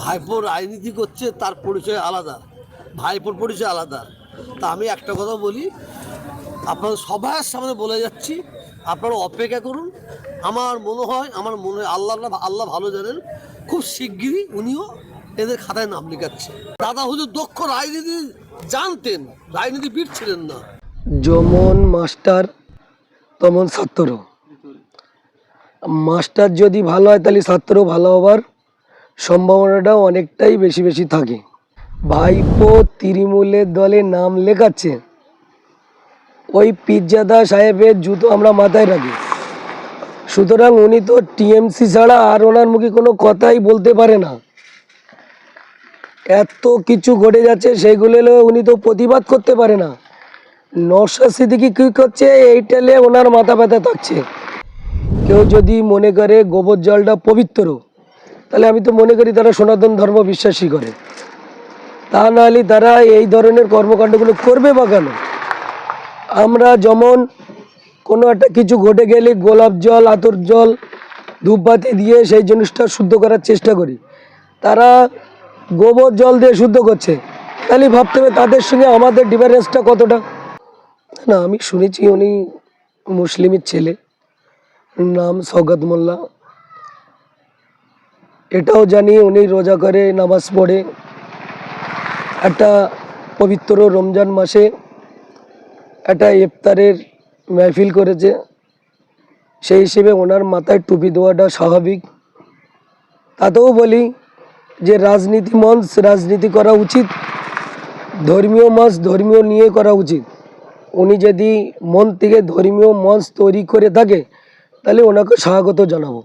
ভাইপো রাজনীতি করছে, তার পরিচয় আলাদা। ভাইপোর পরিচয় আলাদা। তা আমি একটা কথা বলি, আপনাদের সবার সামনে বলে যাচ্ছি, আপনারা অপেক্ষা করুন। আমার মনে হয়, আমার মনে হয় আল্লাহ আল্লাহ ভালো জানেন, খুব শিগগিরই উনিও এদের খাতায় নাম লেখাচ্ছে। দাদা হুজুর দক্ষ রাজনীতি জানতেন, রাজনীতিবিদ ছিলেন না। যেমন মাস্টার, তেমন ছাত্র। মাস্টার যদি ভালো হয়, তাহলে ছাত্র ভালো হবার সম্ভাবনাটা অনেকটাই বেশি বেশি থাকে। ভাইপো তৃণমূলের দলে নাম লেখাচ্ছে। ওই পিজ্জাদা সাহেবের জুতো আমরা মাথায় রাখি। সুতরাং উনি তো টিএমসি ছাড়া আর ওনার মুখে কোনো কথাই বলতে পারে না। এত কিছু ঘটে যাচ্ছে সেইগুলো উনি তো প্রতিবাদ করতে পারে না। নশা সিদ্দিকি কী করছে? এইটা ওনার মাথা ব্যথা থাকছে। কেউ যদি মনে করে গোবর জলটা পবিত্র তাহলে আমি তো মনে করি তারা সনাতন ধর্ম বিশ্বাসী করে। তা নাহলে তারা এই ধরনের কর্মকাণ্ডগুলো করবে বা কেন? আমরা যেমন কোনো একটা কিছু ঘটে গেলে গোলাপ জল, আতর জল, ধূপবাতি দিয়ে সেই জিনিসটা শুদ্ধ করার চেষ্টা করি। তারা গোবর জল দিয়ে শুদ্ধ করছে। তাহলে ভাবতে হবে তাদের সঙ্গে আমাদের ডিফারেন্সটা কতটা? না, আমি শুনেছি উনি মুসলিমের ছেলে। নাম সৌগত মোল্লা। এটাও জানি উনি রোজা করে, নামাজ পড়ে। একটা পবিত্র রমজান মাসে একটা ইফতারের মেহফিল করেছে। সেই হিসেবে ওনার মাথায় টুপি দেওয়াটা স্বাভাবিক। তাতেও বলি যে রাজনীতি মঞ্চ, রাজনীতি করা উচিত। ধর্মীয় মঞ্চ, ধর্মীয় নিয়ে করা উচিত। উনি যদি মন থেকে ধর্মীয় মঞ্চ তৈরি করে থাকে, তাহলে ওনাকে স্বাগত জানাব।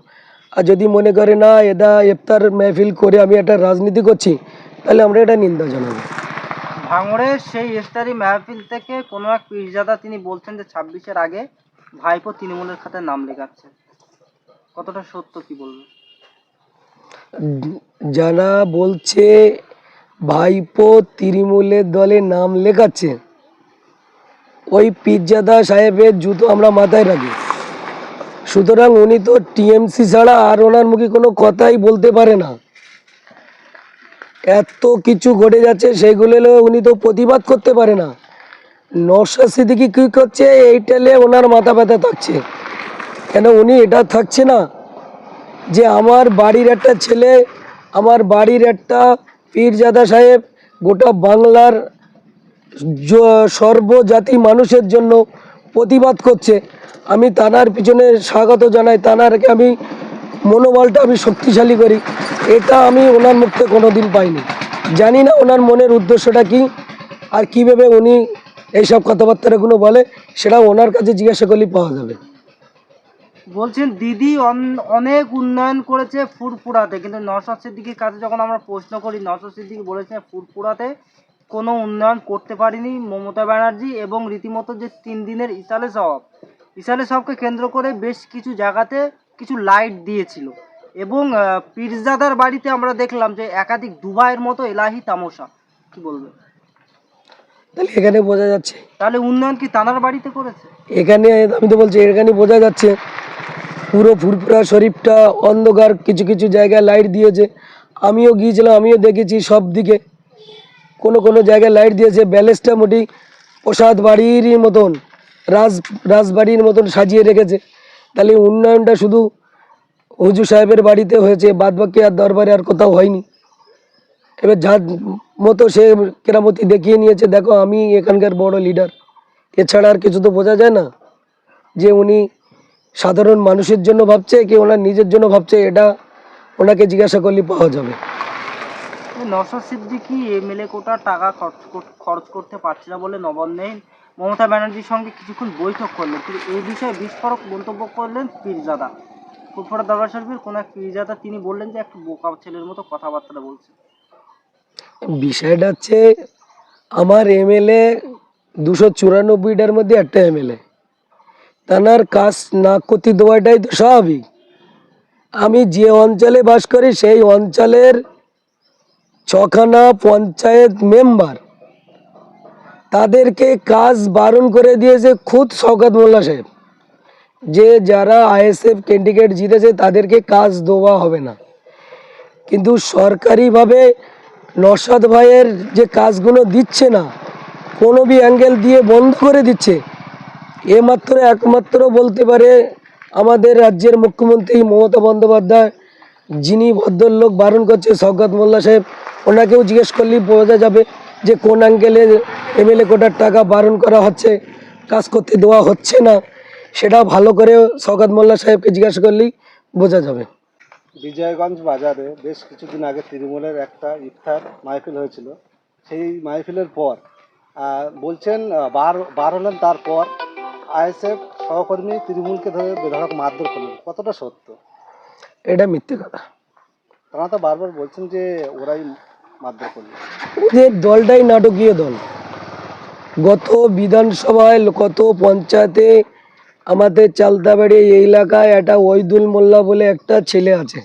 আর যদি মনে করে না এটা ইফতার মেহফিল করে আমি একটা রাজনীতি করছি তাহলে আমরা এটা নিন্দা জানাব। ভাঙড়ে সেই ইফতারি মাহফিল থেকে কোনো এক পীরজাদা তিনি বলছেন যে ছাব্বিশের আগে ভাইপো তৃণমূলের খাতায় নাম লেখাচ্ছে। কতটা সত্য কি বলবেন যারা বলছে ভাইপো তৃণমূলের দলে নাম লেখাচ্ছে ওই পিজ্জাদা সাহেবের জুতো আমরা মাথায় রাখি। সুতরাং উনি তো টিএমসি ছাড়া আর ওনার মুখে কোনো কথাই বলতে পারে না। এত কিছু ঘটে যাচ্ছে সেইগুলো উনি তো প্রতিবাদ করতে পারে না। নশা সিদ্দিকি কী করছে, এইটা নিয়ে ওনার মাথা ব্যথা থাকছে। কেন উনি এটা থাকছে না? যে আমার বাড়ির একটা ছেলে, আমার বাড়ির একটা পীরজাদা সাহেব, গোটা বাংলার সর্বজাতি মানুষের জন্য প্রতিবাদ করছে। আমি তানার পিছনে স্বাগত জানাই। তানারকে আমি মনোবলটা আমি শক্তিশালী করি। এটা আমি ওনার মুখ কোনো দিন পাইনি। জানি না ওনার মনের উদ্দেশ্যটা কি আর কীভাবে উনি এইসব কথাবার্তাগুলো বলে, সেটা ওনার কাছে জিজ্ঞাসা করলেই পাওয়া যাবে। বলছেন, দিদি অন- অনেক উন্নয়ন করেছে ফুরফুরাতে। কিন্তু নওশাদ সিদ্দিকির কাছে যখন আমরা প্রশ্ন করি, নওশাদ সিদ্দিকি বলেছে ফুরফুরাতে কোনো উন্নয়ন করতে পারেনি মমতা ব্যানার্জি এবং রীতিমতো যে তিন দিনের ইসালে সব। ইসালে সবকে কেন্দ্র করে বেশ কিছু জায়গাতে কিছু লাইট দিয়েছিল। এবং পীরজাদার বাড়িতে আমরা দেখলাম যে একাধিক দুবাইয়ের মতো এলাহি তামশা কি বলবে? তাহলে এখানে বোঝা যাচ্ছে। তাহলে উন্নয়ন কি তানার বাড়িতে করেছে? এখানে আমি তো বলছি এখানে বোঝা যাচ্ছে। পুরো ফুরফুরা শরীফটা অন্ধকার কিছু কিছু জায়গায় লাইট দিয়েছে। আমিও গিয়েছিলাম আমিও দেখেছি সব দিকে কোনো কোনো জায়গায় লাইট দিয়েছে ব্যালেন্সটা মোটি প্রসাদ বাড়িরই মতন, রাজ, রাজবাড়ির মতন সাজিয়ে রেখেছে। তাহলে উন্নয়নটা শুধু হুজুর সাহেবের বাড়িতে হয়েছে বাদ বাকি আর দরবারে আর কোথাও হয়নি। এবার যার মতো সে কেরামতি দেখিয়ে নিয়েছে, দেখো আমি এখানকার বড় লিডার এছাড়া আর কিছু তো বোঝা যায় না যে উনি সাধারণ মানুষের জন্য ভাবছে কি ওনার নিজের জন্য ভাবছে, এটা ওনাকে জিজ্ঞাসা করলে পাওয়া যাবে। নশো সিদ্দিকি এমএলএ কোটা টাকা খরচ খরচ করতে পারছে না বলে নবান্নে মমতা ব্যানার্জির সঙ্গে কিছুক্ষণ বৈঠক করলেন। কিন্তু এই বিষয়ে বিস্ফোরক মন্তব্য করলেন পীরজাদা। ফুরফুরা দরবার শরীফের কোনো এক পীরজাদা তিনি বললেন যে, একটু বোকা ছেলের মতো কথাবার্তা বলছে। বিষয়টা হচ্ছে, আমার এমএলএ দুশো চুরানব্বইটার মধ্যে একটা এমএলএ তানার কাজ না করতে দেওয়াটাই তো স্বাভাবিক। আমি যে অঞ্চলে বাস করি, সেই অঞ্চলের ছখানা পঞ্চায়েত মেম্বার। তাদেরকে কাজ বারণ করে দিয়েছে খুদ শওকত মোল্লা সাহেব। যে যারা আইএসএফ ক্যান্ডিডেট জিতেছে, তাদেরকে কাজ দেওয়া হবে না। কিন্তু সরকারিভাবে নসাদ ভাইয়ের যে কাজগুলো দিচ্ছে না, কোনো বি অ্যাঙ্গেল দিয়ে বন্ধ করে দিচ্ছে এ মাত্র একমাত্র বলতে পারে আমাদের রাজ্যের মুখ্যমন্ত্রী মমতা বন্দ্যোপাধ্যায়, যিনি ভদ্রলোক বারণ করছে সৌগত মোল্লা সাহেব। ওনাকেও জিজ্ঞেস করলেই বোঝা যাবে যে কোন অ্যাঙ্গেলে এমএলএ কোটার টাকা বারণ করা হচ্ছে কাজ করতে দেওয়া হচ্ছে না। সেটা ভালো করে সৌগত মোল্লা সাহেবকে জিজ্ঞাসা করলেই বোঝা যাবে। বিজয়গঞ্জ বাজারে বেশ কিছুদিন আগে তৃণমূলের একটা ইফতার মাহফিল হয়েছিল। সেই মাহফিলের পর বলছেন বার বার হলেন তারপর আইএসএফ সহকর্মী তৃণমূলকে ধরে বেধড়ক মারধর করলেন। কতটা সত্য? এটা মিথ্যে কথা। তারা তো বারবার বলছেন যে ওরাই ওদের দলটাই নাটকীয় দল। গত বিধানসভায় গত পঞ্চায়েতে আমাদের চালতাবাড়ি এই এলাকায় একটা ওইদুল মোল্লা বলে একটা ছেলে আছে।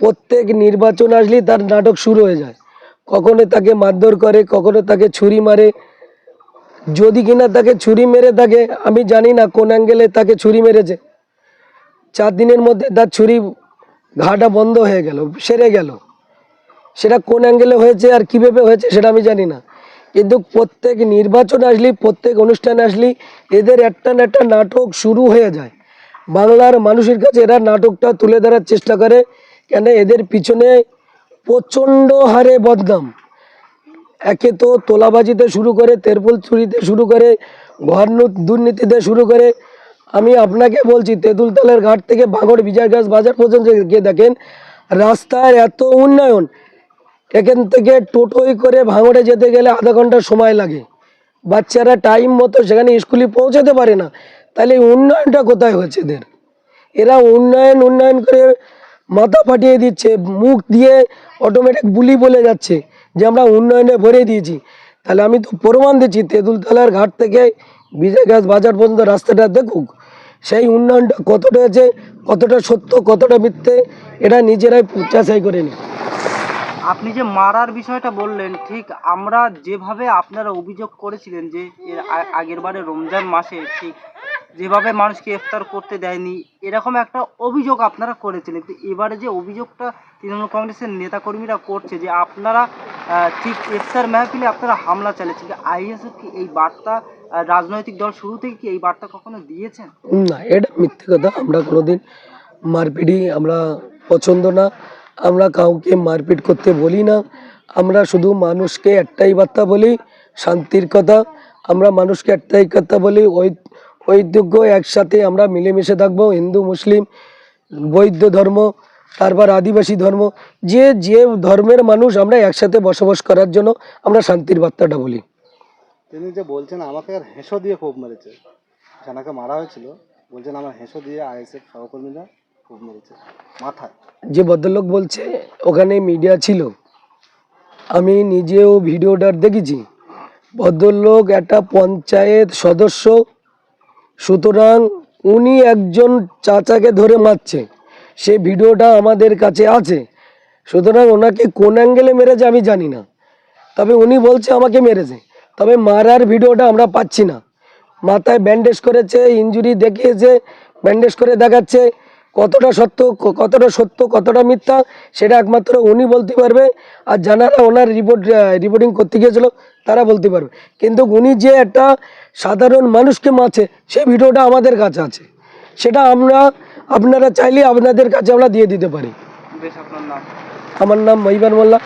প্রত্যেক নির্বাচন আসলেই তার নাটক শুরু হয়ে যায়। কখনো তাকে মারধর করে, কখনো তাকে ছুরি মারে। যদি কিনা তাকে ছুরি মেরে থাকে, আমি জানি না কোন অ্যাঙ্গেলে তাকে ছুরি মেরেছে। চার দিনের মধ্যে তার ছুরি ঘাটা বন্ধ হয়ে গেল, সেরে গেল। সেটা কোন অ্যাঙ্গেলে হয়েছে আর কীভাবে হয়েছে সেটা আমি জানি না। কিন্তু প্রত্যেক নির্বাচন আসলেই প্রত্যেক অনুষ্ঠান আসলেই এদের একটা না একটা নাটক শুরু হয়ে যায়। বাংলার মানুষের কাছে এরা নাটকটা তুলে ধরার চেষ্টা করে, কেন এদের পিছনে প্রচণ্ড হারে বদনাম। একে তো তোলাবাজিতে শুরু করে, তেরপুল চুরিতে শুরু করে ঘর দুর্নীতিতে শুরু করে। আমি আপনাকে বলছি, তেঁতুলতলার ঘাট থেকে বাঙড় বিজয়গাছ বাজার পর্যন্ত গিয়ে দেখেন, রাস্তার এত উন্নয়ন এখান থেকে টোটোই করে ভাঙড়ে যেতে গেলে আধা ঘণ্টা সময় লাগে। বাচ্চারা টাইম মতো সেখানে স্কুলে পৌঁছাতে পারে না। তাহলে উন্নয়নটা কোথায় হয়েছে এদের? এরা উন্নয়ন উন্নয়ন করে মাথা ফাটিয়ে দিচ্ছে, মুখ দিয়ে অটোমেটিক বুলি বলে যাচ্ছে যে আমরা উন্নয়নে ভরে দিয়েছি। তাহলে আমি তো প্রমাণ দিচ্ছি, তেঁতুলতলার ঘাট থেকে বিজয় গাছ বাজার পর্যন্ত রাস্তাটা দেখুক। সেই উন্নয়নটা কতটা হয়েছে, কতটা সত্য, কতটা মিথ্যে, এটা নিজেরাই যাচাই করে নি আপনি যে মারার বিষয়টা বললেন, ঠিক আমরা যেভাবে আপনারা অভিযোগ করেছিলেন যে এর আগের বারে রমজান মাসে, ঠিক যেভাবে মানুষকে ইফতার করতে দেয়নি, এরকম একটা অভিযোগ আপনারা করেছিলেন তো এবারে যে অভিযোগটা তৃণমূল কংগ্রেসের নেতাকর্মীরা করছে যে আপনারা ঠিক ইফতার মাহফিলে আপনারা হামলা চালিয়েছেন আইএসএফ কি এই বার্তা রাজনৈতিক দল শুরু থেকে কি এই বার্তা কখনো দিয়েছেন? না, এটা মিথ্যে কথা। আমরা কোনোদিন মারপিটি আমরা পছন্দ না। আমরা কাউকে মারপিট করতে বলি না। আমরা শুধু মানুষকে একটাই বার্তা বলি, শান্তির কথা। আমরা মানুষকে একটাই কথা বলি ওই ঐতিহ্য একসাথে আমরা মিলেমিশে থাকব, হিন্দু, মুসলিম, বৌদ্ধ ধর্ম, তারপর আদিবাসী ধর্ম। যে যে ধর্মের মানুষ আমরা একসাথে বসবাস করার জন্য আমরা শান্তির বার্তাটা বলি। তিনি যে বলছেন, আমাকে আর হেঁসো দিয়ে খুব মেরেছে। যাকে মারা হয়েছিল। বলছেন, আমার হেঁসো দিয়ে আইএসএফ সহকর্মীরা যে ভদ্রলোক বলছে, ওখানে মিডিয়া ছিল। আমি নিজেও ভিডিওটা দেখেছি। ভদ্রলোক একটা পঞ্চায়েত সদস্য, সুতরাং উনি একজন চাচাকে ধরে মারছে। সে ভিডিওটা আমাদের কাছে আছে। সুতরাং ওনাকে কোন অ্যাঙ্গেলে মেরেছে আমি জানি না। তবে উনি বলছে আমাকে মেরেছে। তবে মারার ভিডিওটা আমরা পাচ্ছি না। মাথায় ব্যান্ডেজ করেছে ইঞ্জুরি দেখিয়েছে ব্যান্ডেজ করে দেখাচ্ছে। কতটা সত্য কতটা সত্য কতটা মিথ্যা সেটা একমাত্র উনি বলতে পারবে। আর যারা ওনার রিপোর্ট রিপোর্টিং করতে গিয়েছিল তারা বলতে পারবে। কিন্তু উনি যে একটা সাধারণ মানুষকে মাছে সেই ভিডিওটা আমাদের কাছে আছে। সেটা আমরা আপনারা চাইলে আপনাদের কাছে আমরা দিয়ে দিতে পারি। আমার নাম মহিবান মোল্লা।